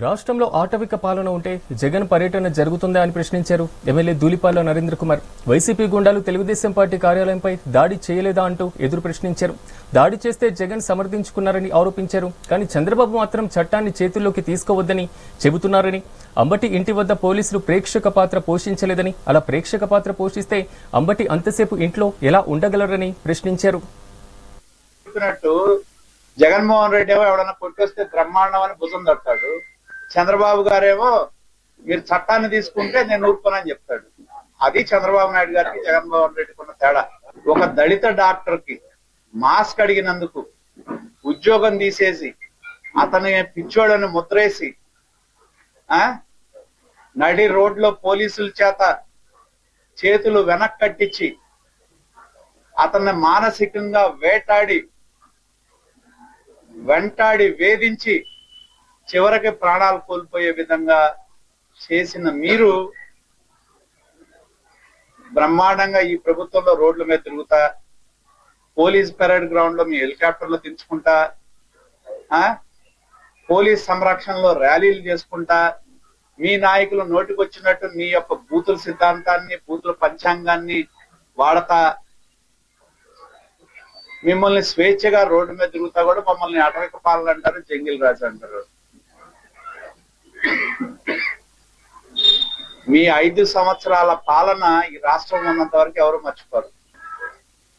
రాష్ట్రంలో ఆటవిక పాలన ఉంటే జగన్ పర్యటన జరుగుతుందా అని ప్రశ్నించారు ఎమ్మెల్యే దూలిపాల్లో నరేంద్ర కుమార్. వైసీపీ గుండాలు తెలుగుదేశం పార్టీ కార్యాలయంపై దాడి చేయలేదా అంటూ ఎదురు ప్రశ్నించారు. దాడి చేస్తే జగన్ సమర్థించుకున్నారని ఆరోపించారు కానీ చంద్రబాబు మాత్రం చట్టాన్ని చేతుల్లోకి తీసుకోవద్దని చెబుతున్నారని అంబటి ఇంటి వద్ద పోలీసులు ప్రేక్షక పాత్ర పోషించలేదని అలా ప్రేక్షక పాత్ర పోషిస్తే అంబటి అంతసేపు ఇంట్లో ఎలా ఉండగలరని ప్రశ్నించారు. జగన్మోహన్ రెడ్డి ఎవడన్నా కొట్టొస్తే బ్రహ్మాండం అని భుజం తట్టాడు చంద్రబాబు గారేమో మీరు చట్టాన్ని తీసుకుంటే నేను ఊరుకోనని చెప్తాడు. అది చంద్రబాబు నాయుడు గారికి జగన్మోహన్ రెడ్డికి ఉన్న తేడా. ఒక దళిత డాక్టర్కి మాస్క్ అడిగినందుకు ఉద్యోగం తీసేసి అతని పిచ్చోడని ముద్రేసి ఆ? నడి రోడ్లో పోలీసుల చేత చేతులు వెనక్ కట్టించి అతన్ని మానసికంగా వేటాడి వెంటాడి వేధించి చివరికి ప్రాణాలు కోల్పోయే విధంగా చేసిన మీరు బ్రహ్మాండంగా ఈ ప్రభుత్వంలో రోడ్ల మీద తిరుగుతా పోలీస్ పెరేడ్ గ్రౌండ్లో మీ హెలికాప్టర్లు దించుకుంటా పోలీస్ సంరక్షణలో ర్యాలీలు చేసుకుంటా మీ నాయకులు నోటికొచ్చినట్టు మీ యొక్క బూతుల సిద్ధాంతాన్ని బూతుల పంచాంగాన్ని వాడతా. మిమ్మల్ని స్వేచ్ఛగా రోడ్డు మీద తిరుగుతా కూడా మమ్మల్ని అటవిక పాలన అంటారు జంగిల్ రాజు అంటారు. మీ ఐదు సంవత్సరాల పాలన ఈ రాష్ట్రం ఉన్నంత వరకు ఎవరు మర్చిపోరు.